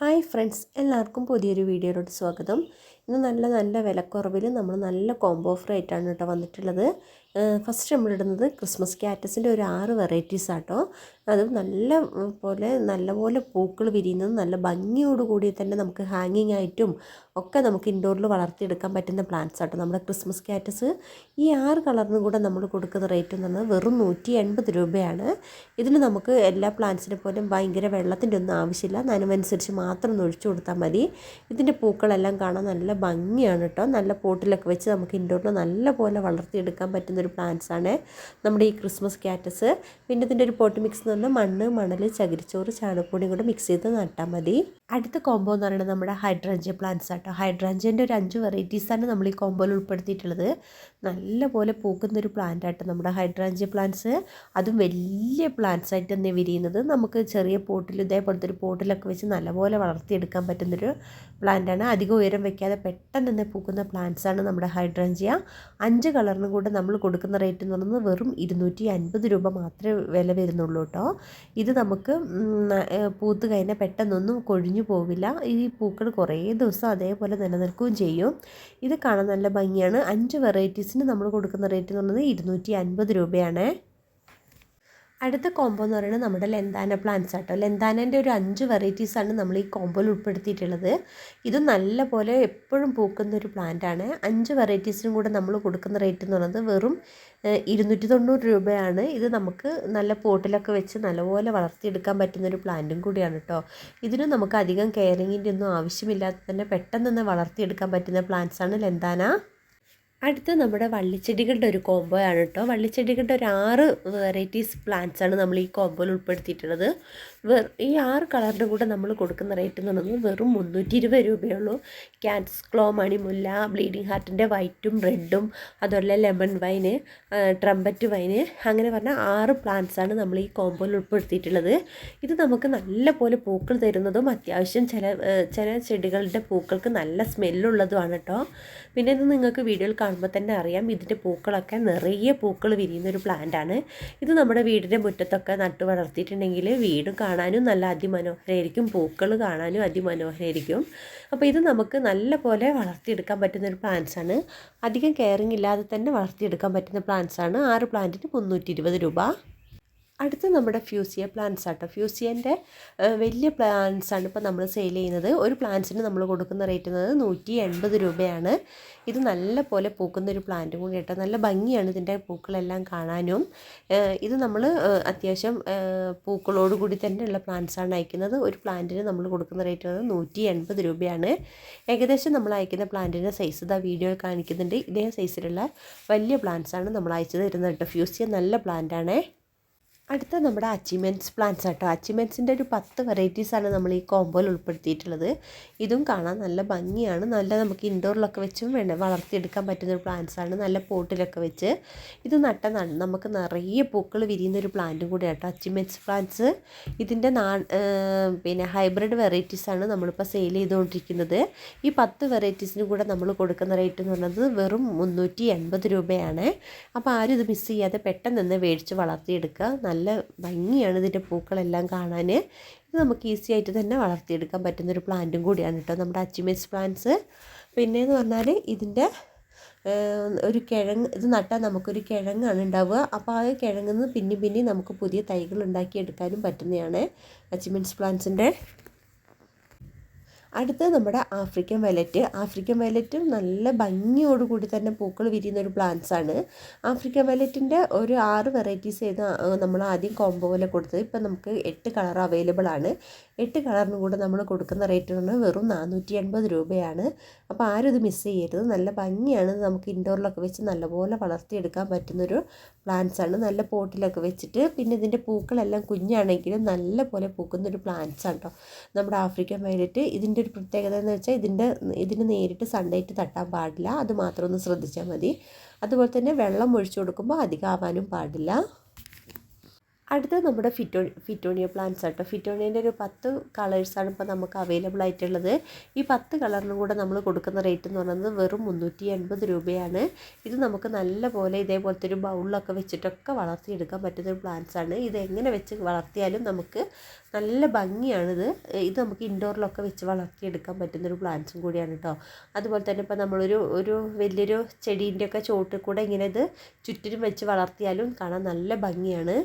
Hi friends എല്ലാവർക്കും പുതിയൊരു വീഡിയോയിലോട്ട് സ്വാഗതം. ഇന്ന് നല്ല നല്ല വിലക്കുറവിൽ നമ്മൾ നല്ല കോംബോ ഓഫർ ആയിട്ടാണ് കേട്ടോ വന്നിട്ടുള്ളത്. ഫസ്റ്റ് നമ്മളിടുന്നത് ക്രിസ്മസ് ക്യാറ്റസിന്റെ ഒരു ആറ് വെറൈറ്റീസ് ആട്ടോ. അത് നല്ല പോലെ നല്ലപോലെ പൂക്കൾ വിരിയുന്നത് നല്ല ഭംഗിയോട് കൂടി തന്നെ നമുക്ക് ഹാങ്ങിങ് ആയിട്ടും ഒക്കെ നമുക്ക് ഇൻഡോറിൽ വളർത്തിയെടുക്കാൻ പറ്റുന്ന പ്ലാന്റ്സ് ആട്ടോ. നമ്മുടെ ക്രിസ്മസ് ക്യാറ്റസ് ഈ ആറ് കളറിനും കൂടെ നമ്മൾ കൊടുക്കുന്ന റേറ്റ് എന്ന് പറഞ്ഞാൽ വെറും നൂറ്റി എൺപത് രൂപയാണ്. ഇതിന് നമുക്ക് എല്ലാ പ്ലാന്റ്സിനെ പോലും ഭയങ്കര വെള്ളത്തിന്റെ ഒന്നും ആവശ്യമില്ല. നനവനുസരിച്ച് മാത്രം ഒന്ന് ഒഴിച്ചു കൊടുത്താൽ മതി. ഇതിന്റെ പൂക്കളെല്ലാം കാണാൻ നല്ല ഭംഗിയാണ് കേട്ടോ. നല്ല പോട്ടിലൊക്കെ വെച്ച് നമുക്ക് ഇൻഡോറിൽ നല്ല പോലെ വളർത്തിയെടുക്കാൻ പറ്റുന്നൊരു ആണ് നമ്മുടെ ഈ ക്രിസ്മസ് ക്യാറ്റസ് പിന്നെ ഇതിന്റെ ഒരു പോട്ട് മിക്സ് എന്ന് പറഞ്ഞാൽ മണ്ണ് മണൽ ചകിരിച്ചോറ് ചാണകപ്പൊടിയും കൂടെ മിക്സ് ചെയ്ത് നട്ടാൽ മതി. അടുത്ത കോംബോ എന്ന് പറയുന്നത് നമ്മുടെ ഹൈഡ്രഞ്ച പ്ലാന്റ്സ് ആട്ടോ. ഹൈഡ്രാഞ്ചിയന്റെ ഒരു അഞ്ച് വെറൈറ്റീസാണ് നമ്മൾ ഈ കോംബോയിൽ ഉൾപ്പെടുത്തിയിട്ടുള്ളത്. നല്ല പോലെ പൂക്കുന്ന ഒരു പ്ലാന്റ് ആട്ടോ നമ്മുടെ ഹൈഡ്രാഞ്ചിയ പ്ലാന്റ്സ് അതും വലിയ പ്ലാന്റ്സ് ആയിട്ട് തന്നെ വിരിയുന്നത് നമുക്ക് ചെറിയ പോട്ടിൽ ഇതേപോലത്തെ ഒരു പോട്ടിലൊക്കെ വെച്ച് നല്ലപോലെ വളർത്തിയെടുക്കാൻ പറ്റുന്നൊരു പ്ലാന്റാണ് അധികം ഉയരം വെക്കാതെ പെട്ടെന്ന് തന്നെ പൂക്കുന്ന പ്ലാന്റ്സ് ആണ് നമ്മുടെ ഹൈഡ്രാഞ്ചിയ അഞ്ച് കളറിനും കൂടെ നമ്മൾ കൊടുക്കുന്ന റേറ്റ് എന്ന് പറയുന്നത് വെറും ഇരുന്നൂറ്റി അൻപത് രൂപ മാത്രമേ വില വരുന്നുള്ളൂ കേട്ടോ. ഇത് നമുക്ക് പൂത്ത് കഴിഞ്ഞാൽ പെട്ടെന്നൊന്നും കൊഴിഞ്ഞു പോവില്ല. ഈ പൂക്കൾ കുറേ ദിവസം അതേപോലെ നിലനിൽക്കുകയും ചെയ്യും. ഇത് കാണാൻ നല്ല ഭംഗിയാണ്. അഞ്ച് വെറൈറ്റീസിന് നമ്മൾ കൊടുക്കുന്ന റേറ്റ് എന്ന് പറയുന്നത് ഇരുന്നൂറ്റി അൻപത് രൂപയാണ്. അടുത്ത കോംബോ എന്ന് പറയുന്നത് നമ്മുടെ ലെന്താന പ്ലാന്റ്സ് ആട്ടോ. ലെന്താനന്റെ ഒരു അഞ്ച് വെറൈറ്റീസാണ് നമ്മൾ ഈ കോംബോയിൽ ഉൾപ്പെടുത്തിയിട്ടുള്ളത്. ഇത് നല്ല പോലെ എപ്പോഴും പൂക്കുന്ന ഒരു പ്ലാന്റ് ആണ്. അഞ്ച് വെറൈറ്റീസിനും കൂടെ നമ്മൾ കൊടുക്കുന്ന റേറ്റ് എന്ന് പറയുന്നത് വെറും ഇരുന്നൂറ്റി തൊണ്ണൂറ് രൂപയാണ്. ഇത് നമുക്ക് നല്ല പോട്ടിലൊക്കെ വെച്ച് നല്ലപോലെ വളർത്തിയെടുക്കാൻ പറ്റുന്ന ഒരു പ്ലാന്റും കൂടിയാണ് കേട്ടോ ഇതിന് നമുക്ക് അധികം കെയറിങ്ങിന്റെ ഒന്നും ആവശ്യമില്ലാതെ തന്നെ പെട്ടെന്ന് തന്നെ വളർത്തിയെടുക്കാൻ പറ്റുന്ന പ്ലാന്റ്സാണ് ലെന്താന അടുത്ത നമ്മുടെ വള്ളിച്ചെടികളുടെ ഒരു കോംബോ ആണ് കേട്ടോ വള്ളിച്ചെടികളുടെ ഒരു ആറ് വെറൈറ്റീസ് പ്ലാന്റ്സ് ആണ് നമ്മൾ ഈ കോംബോയിൽ ഉൾപ്പെടുത്തിയിട്ടുള്ളത്. ഈ ആറ് കളറിന്റെ കൂടെ നമ്മൾ കൊടുക്കുന്ന റേറ്റ് എന്ന് പറയുന്നത് വെറും മുന്നൂറ്റി ഇരുപത് രൂപയുള്ളൂ ക്യാറ്റ്സ് ക്ലോ മണിമുല്ല ബ്ലീഡിങ് ഹാർട്ടിന്റെ വൈറ്റും റെഡും അതുപോലെ ലെമൺ വൈന് ട്രംപറ്റ് വൈന് അങ്ങനെ പറഞ്ഞ ആറ് പ്ലാന്റ്സ് ആണ് നമ്മൾ ഈ കോംബോയിൽ ഉൾപ്പെടുത്തിയിട്ടുള്ളത്. ഇത് നമുക്ക് നല്ല പോലെ പൂക്കൾ തരുന്നതും അത്യാവശ്യം ചില ചില ചെടികളുടെ പൂക്കൾക്ക് നല്ല സ്മെല്ലുള്ളതുമാണ് കേട്ടോ പിന്നെ ഇത് നിങ്ങൾക്ക് വീഡിയോയിൽ കാണുമ്പോൾ തന്നെ അറിയാം. ഇതിന്റെ പൂക്കളൊക്കെ നിറയെ പൂക്കൾ വിരിയുന്ന ഒരു പ്ലാന്റാണ് ഇത് നമ്മുടെ വീടിന്റെ മുറ്റത്തൊക്കെ നട്ടു വളർത്തിയിട്ടുണ്ടെങ്കിൽ വീടും കാണാനും നല്ല അതിമനോഹരമായിരിക്കും പൂക്കൾ കാണാനും അതിമനോഹരമായിരിക്കും അപ്പോൾ ഇത് നമുക്ക് നല്ല പോലെ വളർത്തിയെടുക്കാൻ പറ്റുന്ന ഒരു പ്ലാന്റ്സാണ് അധികം കെയറിങ് ഇല്ലാതെ തന്നെ വളർത്തിയെടുക്കാൻ പറ്റുന്ന പ്ലാന്റ്സാണ് ആറ് പ്ലാന്റിന് മുന്നൂറ്റി രൂപ. അടുത്ത് നമ്മുടെ ഫ്യൂസിയ പ്ലാന്റ്സ് ആട്ടോ. ഫ്യൂസിയന്റെ വലിയ പ്ലാന്റ്സാണ് ഇപ്പോൾ നമ്മൾ സെയിൽ ചെയ്യുന്നത്. ഒരു പ്ലാന്റ്സിന് നമ്മൾ കൊടുക്കുന്ന റേറ്റ് എന്നത് നൂറ്റി എൺപത് രൂപയാണ്. ഇത് നല്ല പോലെ പൂക്കുന്ന ഒരു പ്ലാന്റും കൂടി കേട്ടോ നല്ല ഭംഗിയാണ് ഇതിന്റെ പൂക്കളെല്ലാം കാണാനും. ഇത് നമ്മൾ അത്യാവശ്യം പൂക്കളോട് കൂടി തന്നെയുള്ള പ്ലാന്റ്സാണ് അയക്കുന്നത്. ഒരു പ്ലാന്റിന് നമ്മൾ കൊടുക്കുന്ന റേറ്റ് എന്നത് നൂറ്റി എൺപത് രൂപയാണ്. ഏകദേശം നമ്മൾ അയക്കുന്ന പ്ലാന്റിന്റെ സൈസ് ഇതാ വീഡിയോയിൽ കാണിക്കുന്നുണ്ട്. ഇതേ സൈസിലുള്ള വലിയ പ്ലാന്റ്സാണ് നമ്മൾ അയച്ചു തരുന്നത് കേട്ടോ. ഫ്യൂസിയ നല്ല പ്ലാന്റാണേ അടുത്ത നമ്മുടെ അച്ചീവ്മെന്റ്സ് പ്ലാൻസ് ആട്ടോ. അച്ചീവ്മെന്റ്സിന്റെ ഒരു പത്ത് വെറൈറ്റീസാണ് നമ്മൾ ഈ കോമ്പോയിൽ ഉൾപ്പെടുത്തിയിട്ടുള്ളത്. ഇതും കാണാൻ നല്ല ഭംഗിയാണ്. നല്ല നമുക്ക് ഇൻഡോറിലൊക്കെ വെച്ചും വേണ്ട വളർത്തിയെടുക്കാൻ പറ്റുന്ന ഒരു പ്ലാന്റ്സാണ് നല്ല പോട്ടിലൊക്കെ വെച്ച് ഇത് നട്ട നമുക്ക് നിറയെ പൂക്കൾ വിരിയുന്ന ഒരു പ്ലാന്റും കൂടി ആട്ടോ അച്ചീവ്മെന്റ്സ് പ്ലാന്റ്സ്. ഇതിന്റെ നാ പിന്നെ ഹൈബ്രിഡ് വെറൈറ്റീസാണ് നമ്മളിപ്പോൾ സെയിൽ ചെയ്തുകൊണ്ടിരിക്കുന്നത്. ഈ പത്ത് വെറൈറ്റീസിനും കൂടെ നമ്മൾ കൊടുക്കുന്ന റേറ്റ് എന്ന് പറയുന്നത് വെറും മുന്നൂറ്റി എൺപത് രൂപയാണ്. അപ്പോൾ ആരും ഇത് മിസ് ചെയ്യാതെ പെട്ടെന്ന് മേടിച്ച് വളർത്തിയെടുക്കുക. നല്ല നല്ല ഭംഗിയാണ് ഇതിന്റെ പൂക്കളെല്ലാം കാണാൻ. ഇത് നമുക്ക് ഈസി ആയിട്ട് തന്നെ വളർത്തിയെടുക്കാൻ പറ്റുന്നൊരു പ്ലാന്റും കൂടിയാണ് കേട്ടോ നമ്മുടെ അച്ചിമേസ് പ്ലാന്റ്സ്. പിന്നെയെന്ന് പറഞ്ഞാൽ ഇതിന്റെ ഒരു കിഴങ്ങ് ഇത് നട്ടാൽ നമുക്കൊരു കിഴങ്ങാണ് ഉണ്ടാവുക. അപ്പോൾ ആ കിഴങ്ങിൽ നിന്ന് പിന്നെ പിന്നെ നമുക്ക് പുതിയ തൈകൾ ഉണ്ടാക്കിയെടുക്കാനും പറ്റുന്നതാണ് അച്ചിമെൻസ് പ്ലാന്റ്സിന്റെ അടുത്തത് നമ്മുടെ ആഫ്രിക്കൻ വയലറ്റ്. ആഫ്രിക്കൻ വയലറ്റും നല്ല ഭംഗിയോടുകൂടി തന്നെ പൂക്കൾ വിരിയുന്ന ഒരു പ്ലാന്റ്സ് ആണ്. ആഫ്രിക്കൻ വയലറ്റിന്റെ ഒരു ആറ് വെറൈറ്റീസ് ചെയ്ത് നമ്മൾ ആദ്യം കോംബോ പോലെ കൊടുത്തത്. ഇപ്പം നമുക്ക് എട്ട് കളർ അവൈലബിൾ ആണ്. എട്ട് കളറിന് കൂടെ നമ്മൾ കൊടുക്കുന്ന റേറ്റ് എന്ന് വെറും നാനൂറ്റി എൺപത് രൂപയാണ്. അപ്പോൾ ആരും ഇത് മിസ് ചെയ്യരുത്. നല്ല ഭംഗിയാണ്. നമുക്ക് ഇൻഡോറിലൊക്കെ വെച്ച് നല്ലപോലെ വളർത്തിയെടുക്കാൻ പറ്റുന്നൊരു പ്ലാന്റ്സ് ആണ്. നല്ല പോട്ടിലൊക്കെ വെച്ചിട്ട് പിന്നെ ഇതിന്റെ പൂക്കളെല്ലാം കുഞ്ഞാണെങ്കിലും നല്ല പോലെ പൂക്കുന്നൊരു പ്ലാന്റ്സ് ആണ് കേട്ടോ നമ്മുടെ ആഫ്രിക്കൻ വയലറ്റ് ഇതിന്റെ ഒരു പ്രത്യേകത എന്ന് വെച്ചാൽ ഇതിന്റെ ഇതിന് നേരിട്ട് സൺലൈറ്റ് തട്ടാൻ പാടില്ല. അത് മാത്രം ഒന്ന് ശ്രദ്ധിച്ചാൽ മതി. അതുപോലെ തന്നെ വെള്ളം ഒഴിച്ചു കൊടുക്കുമ്പോൾ അധികം ആവാനും പാടില്ല. അടുത്തത് നമ്മുടെ ഫിറ്റോ ഫിറ്റോണിയ പ്ലാന്റ്സ് ആട്ടോ. ഫിറ്റോണിയന്റെ ഒരു പത്ത് കളേഴ്സാണ് ഇപ്പോൾ നമുക്ക് അവൈലബിൾ ആയിട്ടുള്ളത്. ഈ പത്ത് കളറിനും കൂടെ നമ്മൾ കൊടുക്കുന്ന റേറ്റ് എന്ന് പറയുന്നത് വെറും മുന്നൂറ്റി എൺപത് രൂപയാണ്. ഇത് നമുക്ക് നല്ല പോലെ ഇതേപോലത്തെ ഒരു ബൗളിലൊക്കെ വെച്ചിട്ടൊക്കെ വളർത്തിയെടുക്കാൻ പറ്റുന്ന ഒരു പ്ലാന്റ്സ് ആണ്. ഇത് എങ്ങനെ വെച്ച് വളർത്തിയാലും നമുക്ക് നല്ല ഭംഗിയാണിത്. ഇത് നമുക്ക് ഇൻഡോറിലൊക്കെ വെച്ച് വളർത്തിയെടുക്കാൻ പറ്റുന്നൊരു പ്ലാന്റ്സും കൂടിയാണ് കേട്ടോ അതുപോലെ തന്നെ ഇപ്പോൾ നമ്മളൊരു ഒരു വലിയൊരു ചെടീന്റെ ഒക്കെ ചോട്ടിൽ കൂടെ ഇങ്ങനെ ഇത് ചുറ്റിനും വെച്ച് വളർത്തിയാലും കാണാൻ നല്ല ഭംഗിയാണ്.